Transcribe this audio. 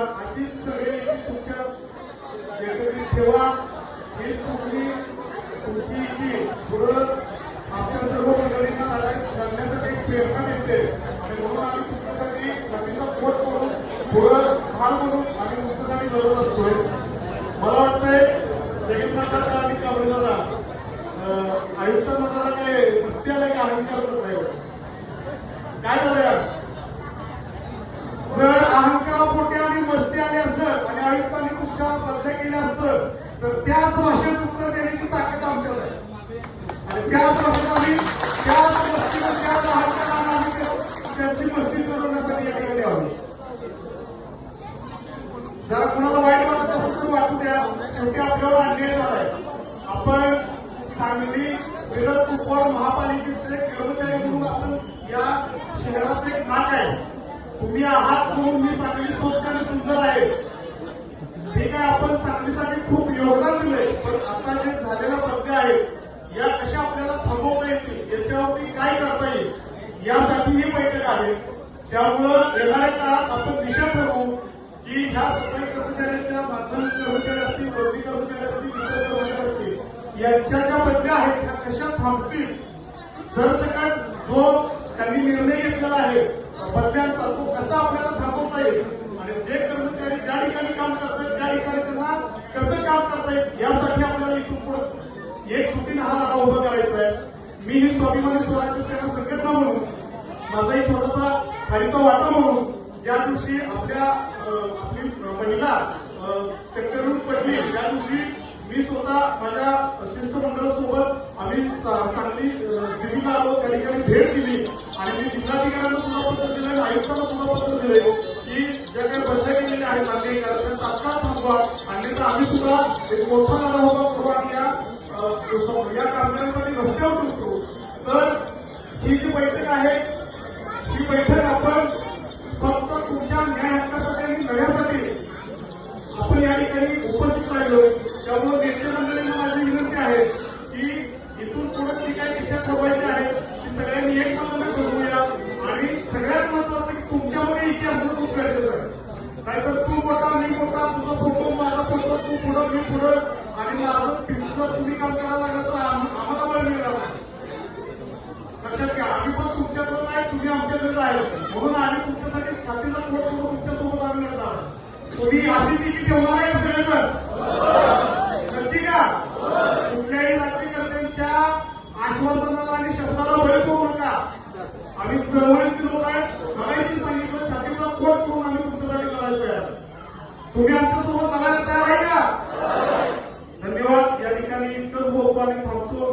अशीच सगळी तुमच्या ठेवा. हीच तुमची तुमची जी पुढं आमच्या सर्व मंडळींना लढाई प्रेरणा देते आणि म्हणून आम्ही तुमच्यासाठी नदीचा पोट करून पुढं ठाण म्हणून आम्ही तुमच्यासाठी लढत असतोय. मला वाटतंय जगन्नाथ दादा आणि कांबळे दादा आयुक्त दादा काय रस्त्याला काय आम्ही करत नाही काय झालं तर त्याच भाषेत उत्तर देण्याची ताकद आमच्यात आहे. आणि त्याच भाषेत आम्ही त्याच मस्तीनं त्याच त्यांची मस्ती सोडवण्यासाठी या ठिकाणी आलो. जरा कुणाला वाईट वाटत असेल तर वाटू द्या. शेवटी आपल्यावर अन्याय झालाय. आपण सांगली मिरज कुपवाड महापालिकेचे कर्मचारी म्हणून आपण या शहराचं एक नाक आहे. तुम्ही आहात म्हणून मी सांगली स्वच्छ आणि सुंदर आहे ठीक आहे आपण सांगलीसाठी खूप योगदान दिलंय पण आता जे झालेल्या बदल्या आहेत या कशा आपल्याला थांबवता येतील याच्यावरती काय करता येईल? यासाठी ही बैठक आहे. त्यामुळं येणाऱ्या काळात आपण दिशा ठरवू की ह्या सफाई कर्मचाऱ्यांच्या माध्यमिक कर्मचारी असतील वर्दी कर्मचारी असतील इतर कर्मचारी असतील यांच्या ज्या बदल्या आहेत त्या कशा थांबतील? सरसकट जो त्यांनी निर्णय घेतलेला आहे बदल्यांचा तो कसा आपल्याला थांबवता येईल? आणि जे कर्मचारी ज्या ठिकाणी काम करतात त्या ठिकाणी त्यांना कसं काम करता येईल? यासाठी आपल्याला इथून पुढे एक सुटीने हा लढा उभा करायचा आहे मी ही स्वाभिमानी स्वराज्य सेना संघटना म्हणून माझाही थोडासा खालीचा वाटा म्हणून ज्या दिवशी आपल्या आपली महिला चक्करून पडली त्या दिवशी मी स्वतः माझ्या शिष्टमंडळासोबत आम्ही सांगली सिव्हिलला आलो त्या ठिकाणी भेट दिली आणि मी जिल्हाधिकाऱ्यांना सुद्धा पत्र दिलं आणि आयुक्तांना सुद्धा पत्र दिले की ज्या काही बंद केलेल्या आहेत मागणी त्या तात्काळ थांबवा आणि आम्ही सुद्धा एक मोठा लढा होता करू या या कामगारांमध्ये रस्त्यावर उतरू तर ही जी बैठक आहे ही बैठक आपण फक्त तुमच्या न्याय हक्कासाठी आणि लढ्यासाठी आपण या ठिकाणी उपस्थित राहिलो त्यामुळे नेते मंडळींना माझी विनंती आहे की इथून पुढे जी काही दिशा ठरवायची आहे ती सगळ्यांनी एक मताने ठरवूया आणि सगळ्यात महत्वाचं की तुमच्यामध्ये इतिहास खूप गरजेचं आहे नाहीतर तू मोठा मी मोठा तुझा फोटो माझा फोटो तू पुढं मी पुढं आणि माझं जर तुम्ही काम करायला लागलं तर आम्हाला बळ मिळणार लक्षात घ्या आम्ही पण तुमच्याकडे नाही तुम्ही आमच्याकडेच आहे. म्हणून आम्ही तुमच्यासाठी छातीचा पोट करून तुमच्यासोबत आम्ही लढणार तुम्ही अशी तिकीट ठेवणार आहे सगळेजण? नक्की का कुठल्याही राज्यकर्त्यांच्या आश्वासनाला आणि शब्दाला बळी पडू नका. आम्ही चळवळीत लोक आहेत मगाशी सांगितलं छातीचा पोट करून आम्ही तुमच्यासाठी लढायचं आहे तुम्ही आमच्यासोबत लढायला तयार आहे का? conforme procura